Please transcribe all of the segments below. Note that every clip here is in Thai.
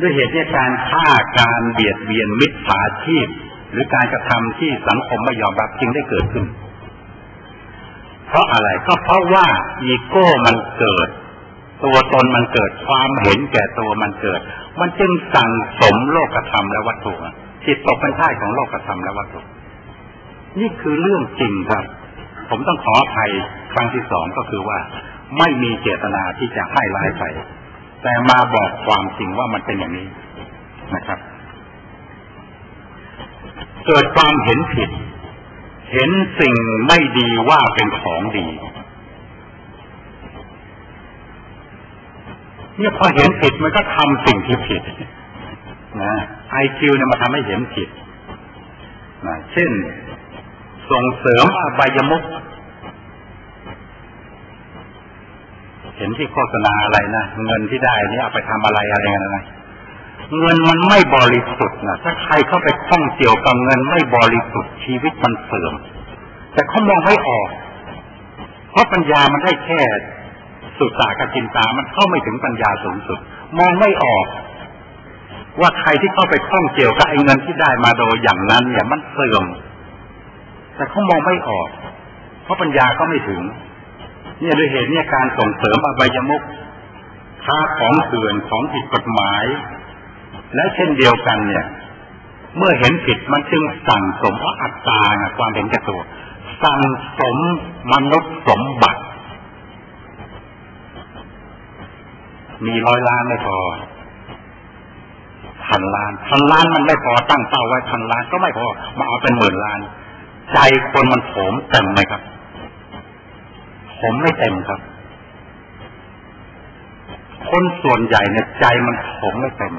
ด้วยเหตุที่การฆ่าการเบียดเบียนมิจฉาชีพ หรือการกระทำที่สังคมไม่ยอมรับจึงได้เกิดขึ้น เพราะอะไรก็เพราะว่าอีโก้มันเกิด ตัวตนมันเกิดความเห็นแก่ตัวมันเกิด มันจึงสั่งสมโลกธรรมและวัตถุจิตตกเป็นท่าของโลกธรรมและวัตถุนี่คือเรื่องจริงครับ ผมต้องขออภัยครั้งที่สองก็คือว่า ไม่มีเจตนาที่จะให้ร้ายใคร แต่มาบอกความจริงว่ามันเป็นอย่างนี้นะครับ เกิดความเห็นผิด เห็นสิ่งไม่ดีว่าเป็นของดีเนี่ยพอเห็นผิดมันก็ทำสิ่งที่ผิดนะไอคิวเนี่ยมาทำให้เห็นผิดนะเช่น ส่งเสริมอบายมุก เห็นที่โฆษณาอะไรนะเงินที่ได้นี่เอาไปทำอะไรอะไรกันนะเงินมันไม่บริสุทธิ์นะถ้าใครเข้าไปข้องเกี่ยวกับเงินไม่บริสุทธิ์ชีวิตมันเสื่อม แต่เขามองไม่ออก เพราะปัญญามันได้แค่สุดตากจินตามันเข้าไม่ถึงปัญญาสูงสุด มองไม่ออก ว่าใครที่เข้าไปข้องเกี่ยวกับไอ้เงินที่ได้มาโดยอย่างนั้น เนี่ยมันเสื่อม แต่เขามองไม่ออก เพราะปัญญาก็ไม่ถึง เนี่ยด้วยเหตุเนี่ยการส่งเสริมอบายมุกค้าของเถื่อนของผิดกฎหมาย และเช่นเดียวกันเนี่ย เมื่อเห็นผิดมันจึงสั่งสมเพราะอัตตาความเห็นแก่ตัว สั่งสมมนุษย์สมบัติ มีร้อยล้านไม่พอพันล้านพันล้านมันไม่พอตั้งเป้าไว้พันล้านก็ไม่พอมาเอาเป็นหมื่นล้าน ใจคนมันโถมเต็มไหมครับ ผมไม่เต็มครับ คนส่วนใหญ่เนี่ยใจมันผมไม่เต็ม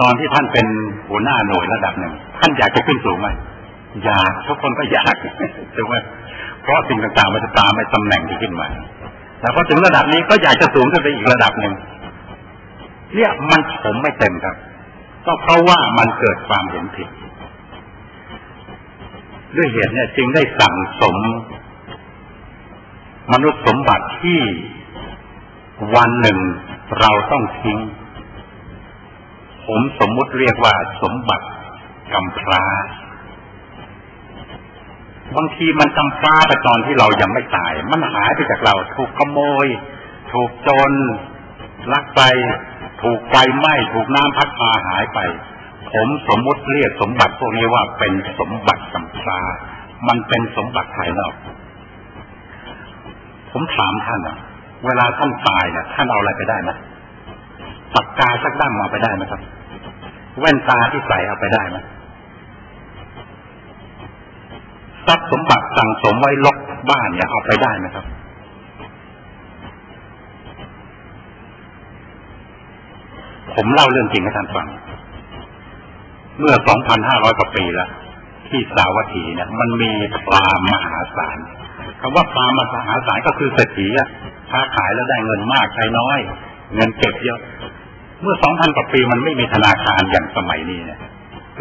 ตอนที่ท่านเป็นหัวหน้าหน่วยระดับหนึ่งท่านอยากจะขึ้นสูงไหมอยากทุกคนก็อยากถูกไหมเพราะสิ่งต่างๆมันจะตามไปตำแหน่งที่ขึ้นมาแล้วพอถึงระดับนี้ก็อยากจะสูงขึ้นไปอีกระดับหนึ่งเนี่ยมันผมไม่เต็มครับ ก็เพราะว่ามันเกิดความเห็นผิด ด้วยเหตุเนี่ยจึงได้สั่งสม มนุษย์สมบัติที่วันหนึ่งเราต้องทิ้ง ผมสมมุติเรียกว่าสมบัติกำพร้า บางทีมันกำพร้าไปตอนที่เรายังไม่ตาย มันหายไปจากเรา ถูกขโมย ถูกโจรลักไป ถูกไฟไหม้ ถูกน้ำพัดพาหายไป ผมสมมุติเรียกสมบัติพวกนี้ว่าเป็นสมบัติสัมพามันเป็นสมบัติภายนอก ผมถามท่านอะเวลาท่านตายเนี่ยท่านเอาอะไรไปได้ไหมปากกาสักด้ามเอาไปได้ไหมครับ แว่นตาที่ใส่เอาไปได้ไหมทรัพย์สมบัติสั่งสมไว้ล็อกบ้านเนี่ยเอาไปได้ไหมครับ ผมเล่าเรื่องจริงให้ท่านฟัง เมื่อ 2,500 กว่าปีแล้วที่สาวัตถีเนี่ย มันมีปลามหาศาล คำว่าปลามหาศาลก็คือเศรษฐีอะค้าขายแล้วได้เงินมากใช้น้อย เงินเก็บเยอะ เมื่อ2,000กว่าปีมันไม่มีธนาคารอย่างสมัยนี้เนี่ย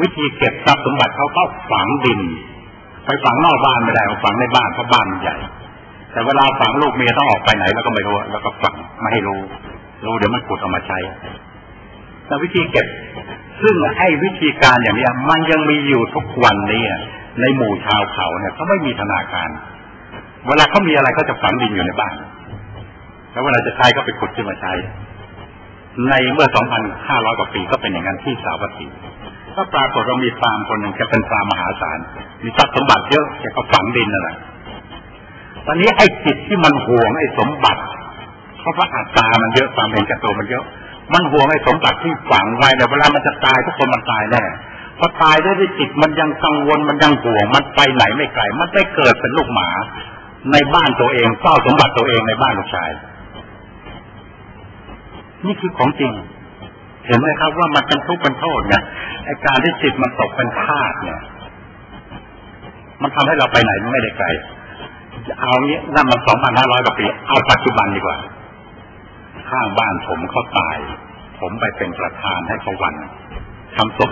วิธีเก็บทรัพย์สมบัติเขาก็ฝังดิน ไปฝังนอกบ้านไม่ได้ฝังในบ้านเพราะบ้านใหญ่ แต่เวลาฝังลูกเมียต้องออกไปไหนแล้วก็ไม่รู้แล้วก็ฝังไม่ให้รู้รู้เดี๋ยวมันขุดออกมาใช้ แต่วิธีเก็บ ซึ่งไอ้วิธีการอย่างนี้มันยังมีอยู่ทุกวันนี้ในหมู่ชาวเขาเนี่ยเขาไม่มีธนาคาร เวลาเขามีอะไรก็จะฝังดินอยู่ในบ้าน แล้วเวลาจะใช้ก็ไปขุดขึ้นมาใช้ ในเมื่อ 2,500 กว่าปีก็เป็นอย่างนั้นที่สาวัตถีก็ปรากฏเรามีฟาร์มคนหนึ่งแกเป็นฟาร์มมหาศาล มีทรัพย์สมบัติเยอะแกก็ฝังดินนั่นแหละตอนนี้ไอ้จิตที่มันห่วงไอ้สมบัติเพราะว่าอัตรามันเยอะความเห็นแก่ตัวมันเยอะมันห่วงไอ้สมบัติที่ฝังไว้แต่เวลามันจะตายทุกคนมันตายแน่พอตายได้ด้วยจิตมันยังกังวลมันยังห่วงมันไปไหนไม่ไกลมันไปเกิดเป็นลูกหมา ในบ้านตัวเองเฝ้าสมบัติตัวเองในบ้านลูกชาย นี่คือของจริง เห็นไหมครับว่ามันเป็นทุกข์เป็นโทษเนี่ยไอการที่จิตมันตกเป็นทาสเนี่ย มันทำให้เราไปไหนไม่ได้ไกลเอางี้ยนั่นมันสองพันห้าร้อยกว่าปีเอาปัจจุบันดีกว่า ข้างบ้านผมเขาตาย ผมไปเป็นประธานให้เขาวันทำศพ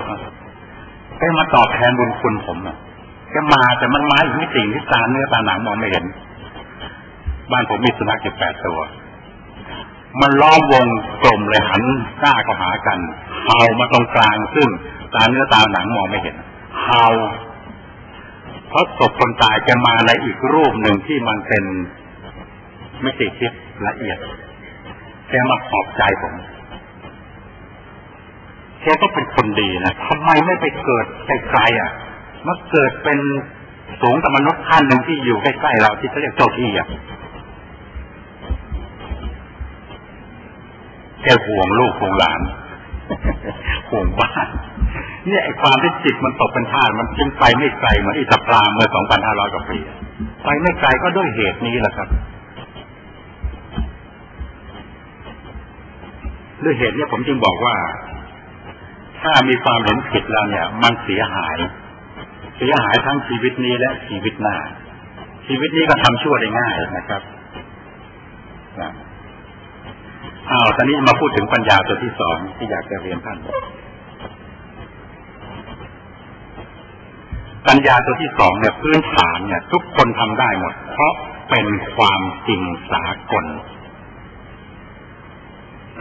แกมาตอบแทนบุญคุณผมอะ แกมาแต่มันมาอีกมิติที่ตาเนื้อตาหนังมองไม่เห็น บ้านผมมีสุนัขอยู่แปดตัว มันล้อมวงกลมเลยหันหน้าเข้าหากันเห่ามาตรงกลางซึ่งตาเนื้อตาหนังมองไม่เห็นเห่าเพราะศพคนตายจะมาในอีกรูปหนึ่งที่มันเป็นไม่ติดทิพละเอียดแกมาขอบใจผมแกก็เป็นคนดีนะทำไมไม่ไปเกิดไกลๆอะ มาเกิดเป็นสูงกับมนุษย์ท่านหนึ่งที่อยู่ใกล้ๆเราที่เขาเรียกเจ้าที่อะแกห่วงลูกห่วงหลานห่วงบ้านเนี่ยไอ้ความที่จิตมันตกเป็นทาสมันจึงไปไม่ไกลเหมือนอิสปรามเมื่อ2,500กว่าปีไปไม่ไกลก็ด้วยเหตุนี้แหละครับ ด้วยเหตุนี้ผมจึงบอกว่า ถ้ามีความเห็นผิดแล้วเนี่ย มันเสียหาย เสียหายทั้งชีวิตนี้และชีวิตหน้า ชีวิตนี้ก็ทำชั่วได้ง่ายนะครับอ้าวตอนนี้มาพูดถึงปัญญาตัวที่สองที่อยากจะเรียนท่านปัญญาตัวที่สองเนี่ยพื้นฐานเนี่ย ทุกคนทำได้หมด เพราะเป็นความจริงสากล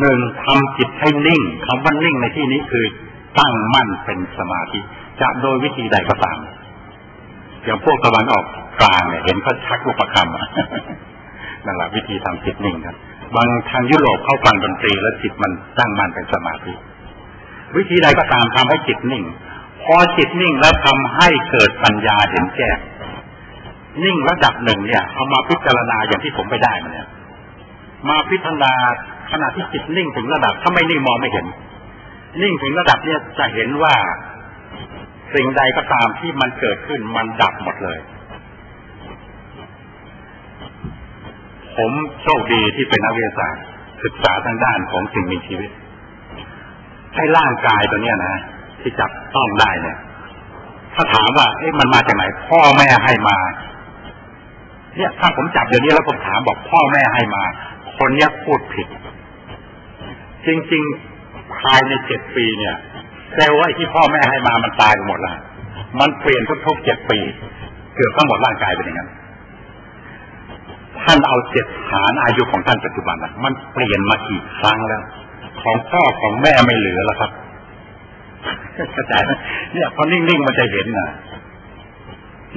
หนึ่งทำจิตให้นิ่งคำว่านิ่งในที่นี้คือตั้งมั่นเป็นสมาธิ จะโดยวิธีใดก็ตามอย่างพวกตะวันออกกลางเนี่ยเห็นเขาชักลูกประคำนั่นแหละวิธีทำจิตนิ่งครับบางทางยุโรปเข้าฟังดนตรีแล้วจิตมันตั้งมั่นเป็นสมาธิวิธีใดก็ตามทำให้จิตนิ่ง พอจิตนิ่งแล้วทำให้เกิดปัญญาเห็นแจ้งนิ่งระดับหนึ่งเนี่ยเอามาพิจารณาอย่างที่ผมไปได้มาเนี่ยมาพิจารณาขณะที่จิตนิ่งถึงระดับถ้าไม่นิ่งมองไม่เห็น นิ่งถึงระดับเนี่ยจะเห็นว่า สิ่งใดก็ตามที่มันเกิดขึ้นมันดับหมดเลย ผมโชคดีที่เป็นนักวิทยาศาสตร์ศึกษาทางด้านของสิ่งมีชีวิตให้ร่างกายตัวเนี้ยนะที่จับต้องได้เนี่ย ถ้าถามว่าเอ๊ะมันมาจากไหน พ่อแม่ให้มา เนี่ยถ้าผมจับเดี๋ยวนี้แล้วผมถามบอกพ่อแม่ให้มา คนเนี้ยพูดผิด จริง ๆ ภายในเจ็ดปีเนี่ย เซลล์ไอ้ที่พ่อแม่ให้มามันตายไปหมดแล้วมันเปลี่ยนทุกๆเจ็ดปี เกือบทั้งหมดร่างกายเป็นอย่างนั้นท่านเอาเจ็ดฐานอายุของท่านปัจจุบันนะมันเปลี่ยนมากี่ครั้งแล้ว ของพ่อของแม่ไม่เหลือแล้วครับเข้าใจไหมเนี่ยพอนิ่งๆมันจะเห็นนะ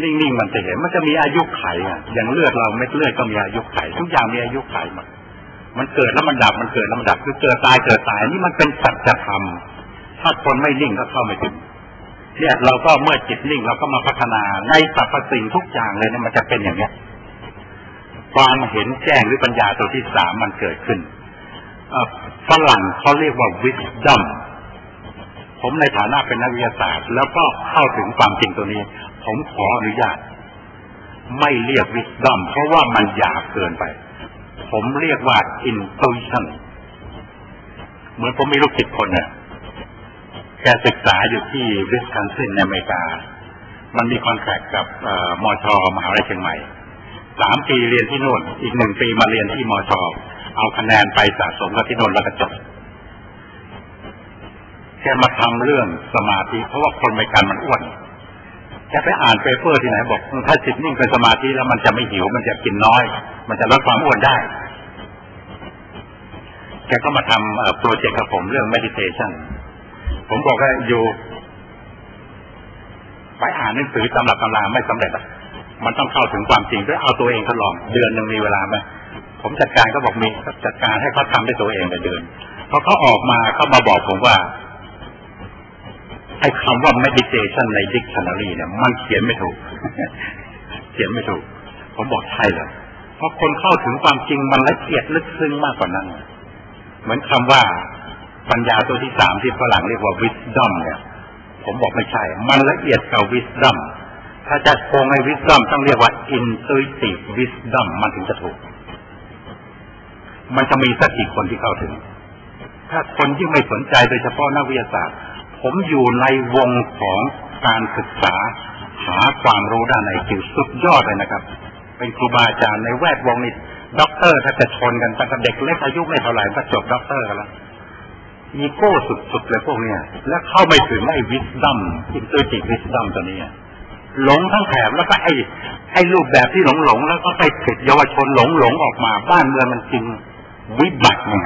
นิ่งๆมันจะเห็น มันจะมีอายุไขอะอย่างเลือดเราเม็ดเลือดก็มีอายุไข ทุกอย่างมีอายุไขหมดมันเกิดแล้วมันดับมันเกิดแล้วมันดับคือเกิดตายเกิดตายนี่มันเป็นสัจธรรม ถ้าคนไม่นิ่งก็เข้าไม่ถึงเนี่ยเราก็เมื่อจิตนิ่งเราก็มาพัฒนาในสรรพสิ่งทุกอย่างเลยเนี่ยมันจะเป็นอย่างเนี้ยความเห็นแจ้งหรือปัญญาตัวที่สามมันเกิดขึ้นฝรั่งเขาเรียกว่า wisdom ผมในฐานะเป็นนักวิทยาศาสตร์ แล้วก็เข้าถึงความจริงตัวนี้ ผมขออนุญาต ไม่เรียก wisdom เพราะว่ามันหยาบเกินไป ผมเรียกว่า intuition เหมือนผมมีลูกศิษย์คนเนี่ย แกศึกษาอยู่ที่วิสคันซินในอเมริกา มันมีคอนแทคกับมอชมหาวิทยาลัยเชียงใหม่สามปีเรียนที่โน่น อีกหนึ่งปีมาเรียนที่มอชอเอาคะแนนไปสะสมกับที่โน่นแล้วก็จบแกมาทำเรื่องสมาธิ เพราะว่าคนไม่การมันอ้วนแกไปอ่านเปเปอร์ที่ไหนบอกถ้าจิตนิ่งเป็นสมาธิแล้วมันจะไม่หิว มันจะกินน้อย มันจะลดความอ้วนได้แกก็มาทำโปรเจกต์กับผมเรื่อง meditation ผมบอกว่าอยู่ไปอ่านหนังสือตำรับตำราไม่สำเร็จอะมันต้องเข้าถึงความจริงด้วยเอาตัวเองทดลองเดือนหนึ่งมีเวลาไหมผมจัดการก็บอกมีจัดการให้เขาทาด้วยตัวเองในเดือนพอเขาออกมาเขามาบอกผมว่าไอ้คำว่า meditation ใน dictionary เนี่ยมันเขียนไม่ถูก เขียนไม่ถูก ผมบอกใช่เลยเพราะคนเข้าถึงความจริงมันละเอียดลึกซึ้งมากกว่านั้น เหมือนคำว่า ปัญญาตัวที่สามที่ฝรั่งเรียกว่า wisdom เนี่ย ผมบอกไม่ใช่ มันละเอียดกว่า wisdom ถ้าจะโกงในวิส d o m ต้องเรียกว่า intuitive wisdom มันถึงจะถูก มันจะมีสักกี่คนที่เข้าถึง ถ้าคนที่ไม่สนใจโดยเฉพาะนักวิทยาศาสตร์ ผมอยู่ในวงของการศึกษาหาความรู้ด้านในจิวสุดยอดเลยนะครับ เป็นครูบาอาจารย์ในแวดวงนี้ด็อกเตอร์ถ้าจะชนกันตั้งแต่เด็กเล็กอายุไม่เท่าไหร่ก็จบด็อกเตอร์กันแล้ว มีโก้สุดๆเลยพวกเนี้ยแล้วเข้าไม่ถึงไอ้วิสดัมอินตุติวิสดัมตัวนี้หลงทั้งแถบแล้วก็ไอ้ไอ้รูปแบบที่หลงหลงแล้วก็ไปผิดเยาวชนหลงหลงออกมา บ้านเมืองมันจริงวิบัติเนี่ย